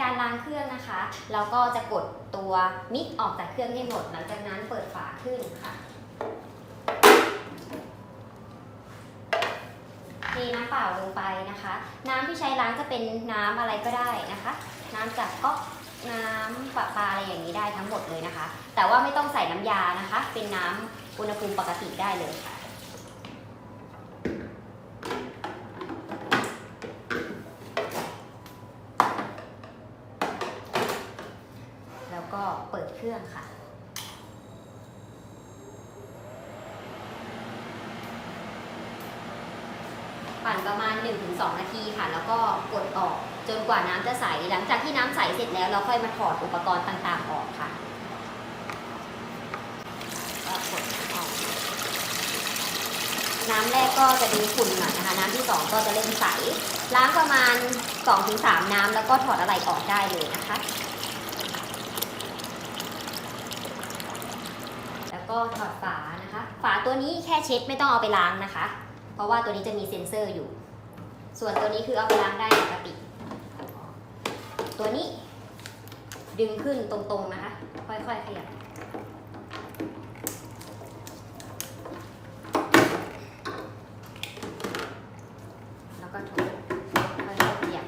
การล้างเครื่องนะคะ เราก็จะกดตัวมิกออกจากเครื่องให้หมด หลังจากนั้นเปิดฝาขึ้นค่ะเทน้ำเปล่าลงไปนะคะ น้ำที่ใช้ล้างจะเป็นน้ำอะไรก็ได้นะคะ น้ำจากก๊อกน้ำประปาอะไรอย่างนี้ได้ทั้งหมดเลยนะคะ แต่ว่าไม่ต้องใส่น้ำยานะคะ เป็นน้ำอุณหภูมิปกติได้เลยค่ะ แล้วก็ เปิดเครื่องค่ะ ปั่นประมาณ 1-2 นาทีค่ะ แล้วก็กดออกจนกว่าน้ำจะใส หลังจากที่น้ำใสเสร็จแล้วเราค่อยมาถอดอุปกรณ์ต่างๆออกค่ะก็กดออกน้ำแรกก็จะดูขุ่นหน่อยนะคะ น้ำที่สองก็จะเริ่มใส ล้างประมาณ 2-3 น้ำแล้วก็ถอดอะไรออกได้เลยนะคะ แล้ว ก็ถอดฝานะคะ ฝาตัวนี้แค่เช็ดไม่ต้องเอาไปล้างนะคะ เพราะว่าตัวนี้จะมีเซ็นเซอร์อยู่ ส่วนตัวนี้คือเอาไปล้างได้ปกติ ตัวนี้ดึงขึ้นตรงๆนะคะ ค่อยๆขยับแล้วก็ถูค่อยๆขยับ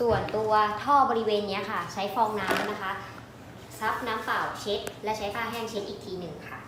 ส่วนตัวท่อบริเวณนี้ค่ะ ใช้ฟองน้ำนะคะ ซับน้ำเปล่าเช็ด และใช้ผ้าแห้งเช็ดอีกทีหนึ่งค่ะ